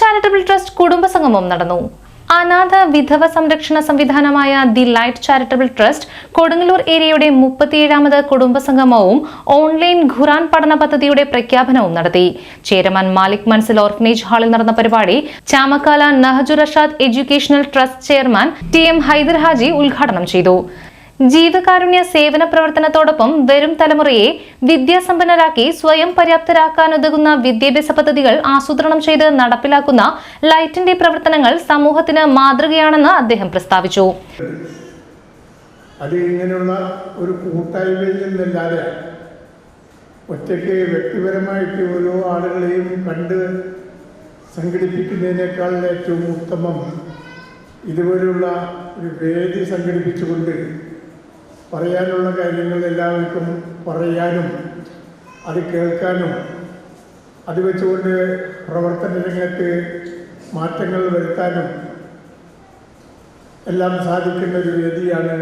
Charitable trust കുടുംബസംഗമം നടന്നു. അനാഥ വിധവ സംരക്ഷണ സംവിധാനമായ the Light charitable trust Kodungallur ഏരിയയുടെ മുപ്പത്തിയേഴാമത് കുടുംബസംഗമവും ഓൺലൈൻ ഖുറാൻ പഠന പദ്ധതിയുടെ പ്രഖ്യാപനവും നടത്തി. ചേരമാൻ മാലിക് മൻസിൽ ഓർഫനേജ് ഹാളിൽ നടന്ന പരിപാടി Chamakkala Nahjurashad educational trust chairman T M Haider Haji ഉദ്ഘാടനം ചെയ്തു. ജീവകാരുണ്യ സേവന പ്രവർത്തനത്തോടൊപ്പം വരും തലമുറയെ വിദ്യാസമ്പന്നരാക്കി സ്വയം പര്യാപ്തരാക്കാനുതകുന്ന വിദ്യാഭ്യാസ പദ്ധതികൾ ആസൂത്രണം ചെയ്ത് നടപ്പിലാക്കുന്ന ലൈറ്റിന്റെ പ്രവർത്തനങ്ങൾ സമൂഹത്തിന് മാതൃകയാണെന്ന് അദ്ദേഹം പ്രസ്താവിച്ചു. അത് ഇങ്ങനെയുള്ള ഒരു കൂട്ടായ്മയിൽ നിന്നല്ലാതെ ഒറ്റയ്ക്ക് വ്യക്തിപരമായിട്ട് ഓരോ ആളുകളെയും കണ്ട് സംഘടിപ്പിക്കുന്നതിനേക്കാൾ ഏറ്റവും ഉത്തമം ഇതുപോലുള്ള ഒരു വേദി സംഘടിപ്പിച്ചുകൊണ്ട് പറയാനുള്ള കാര്യങ്ങൾ എല്ലാവർക്കും പറയാനും അത് കേൾക്കാനും അത് വെച്ചുകൊണ്ട് പ്രവർത്തന രംഗത്ത് മാറ്റങ്ങൾ വരുത്താനും എല്ലാം സാധിക്കുന്ന ഒരു വേദിയാണ്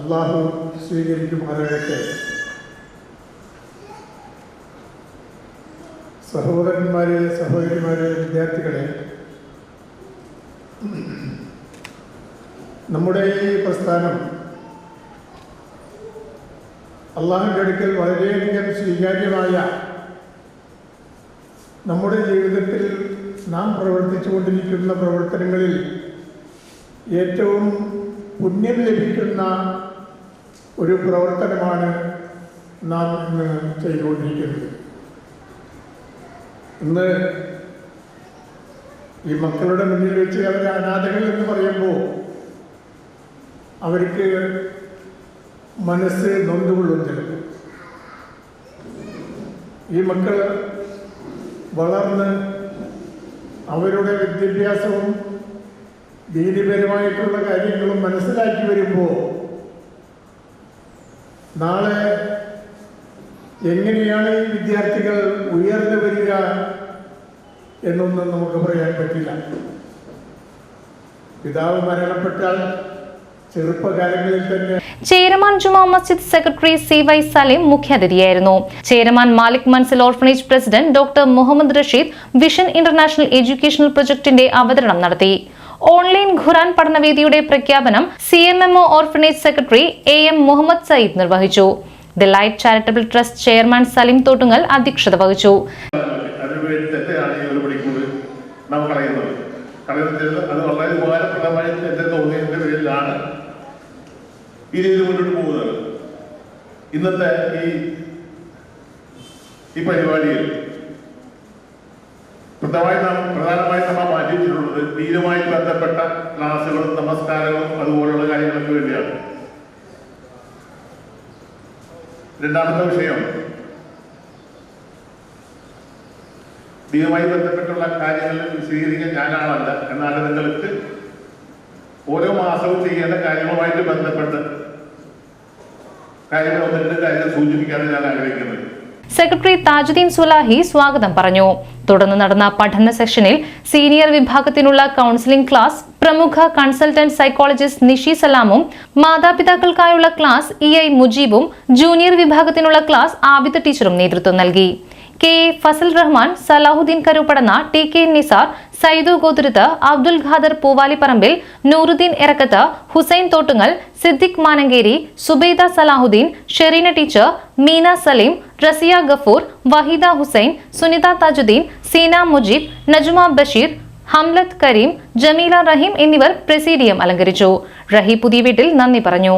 അള്ളാഹു സ്വീകരിക്കുമാറാകട്ടെ. സഹോദരന്മാരെ സഹോദരിമാരെ വിദ്യാർത്ഥികളെ നമ്മുടെ ഈ പ്രസ്ഥാനം അള്ളാഹുവിന്റെ അടുക്കൽ വളരെയധികം സ്വീകാര്യമായ നമ്മുടെ ജീവിതത്തിൽ നാം പ്രവർത്തിച്ചുകൊണ്ടിരിക്കുന്ന പ്രവർത്തനങ്ങളിൽ ഏറ്റവും പുണ്യം ലഭിക്കുന്ന ഒരു പ്രവർത്തനമാണ് നാം ഇന്ന് ചെയ്തുകൊണ്ടിരിക്കുന്നത്. ഇന്ന് ഈ മക്കളുടെ മുന്നിൽ വെച്ച് അവരെ അനാഥകൾ എന്ന് പറയുമ്പോൾ അവർക്ക് മനസ്സ് നൊന്തുകൊള്ളും ചിലപ്പോൾ ഈ മക്കൾ വളർന്ന് അവരുടെ വിദ്യാഭ്യാസവും ദീനപരമായിട്ടുള്ള കാര്യങ്ങളും മനസ്സിലാക്കി വരുമ്പോൾ നാളെ എങ്ങനെയാണ് ഈ വിദ്യാർത്ഥികൾ ഉയർന്നു വരിക എന്നൊന്നും നമുക്ക് പറയാൻ പറ്റില്ല. പിതാവ് മരണപ്പെട്ടാൽ chairman Juma Masjid secretary C Y Saleem മുഖ്യാതിഥിയായിരുന്നു. Chairman Malik Manzil orphanage president doctor Muhammad Rasheed vision international educational പ്രൊജക്ടിന്റെ അവതരണം നടത്തി. ഓൺലൈൻ ഖുറാൻ പഠനവേദിയുടെ പ്രഖ്യാപനം C M M O orphanage secretary A M Muhammad Sayyid നിർവഹിച്ചു. The light charitable trust chairman Saleem Thottungal അധ്യക്ഷത വഹിച്ചു. കളയുന്നത് അത് വളരെ ഉപകാരപ്രദമായി എന്റെ തോന്നിയതിന്റെ പേരിലാണ് ഈ രീതിയിൽ മുന്നോട്ട് പോകുന്നത്. ഇന്നത്തെ ഈ ഈ പരിപാടിയിൽ പ്രധാനമായി നാം പ്രധാനമായി നമ്മൾ മാറ്റിയിട്ടുള്ളത് ദീനുമായി ബന്ധപ്പെട്ട ക്ലാസ്സുകളും നമസ്കാരങ്ങളും അതുപോലുള്ള കാര്യങ്ങൾക്ക് വേണ്ടിയാണ്. രണ്ടാമത്തെ വിഷയം ദീനുമായി ബന്ധപ്പെട്ടുള്ള കാര്യങ്ങളിൽ വിശദീകരിക്കാൻ ഞാനാണല്ല എന്നാൽ നിങ്ങൾക്ക് ഓരോ മാസവും ചെയ്യേണ്ട കാര്യങ്ങളുമായിട്ട് ബന്ധപ്പെട്ട് കാര്യങ്ങൾ കാര്യങ്ങൾ സൂചിപ്പിക്കാനാണ് ഞാൻ ആഗ്രഹിക്കുന്നത്. സെക്രട്ടറി താജുദ്ദീൻ സുലാഹി സ്വാഗതം പറഞ്ഞു. തുടർന്ന് നടന്ന പഠന സെഷനിൽ സീനിയർ വിഭാഗത്തിനുള്ള കൗൺസിലിംഗ് ക്ലാസ് പ്രമുഖ കൺസൾട്ടന്റ് സൈക്കോളജിസ്റ്റ് നിഷി സലാമും മാതാപിതാക്കൾക്കായുള്ള ക്ലാസ് ഇ ഐ മുജീബും ജൂനിയർ വിഭാഗത്തിനുള്ള ക്ലാസ് ആബിദ ടീച്ചറും നേതൃത്വം നൽകി. K Fazal Rahman Salahuddin Karuppadanna T K Nisar Saidu Gothuruth Abdul Khader Poovalipparambil Nooruddin Irakkath Hussain Thottungal Siddique Manankeri Zubaida Salahuddin Shereena teacher Meena Saleem Razia Gafoor Waheeda Hussain Sunitha Thajuddeen Seena Mujeeb Najma Basheer Hamlath Kareem Jameela Raheem എന്നിവർ presidium അലങ്കരിച്ചു. റഹി പുതിയ വീട്ടിൽ നന്ദി പറഞ്ഞു.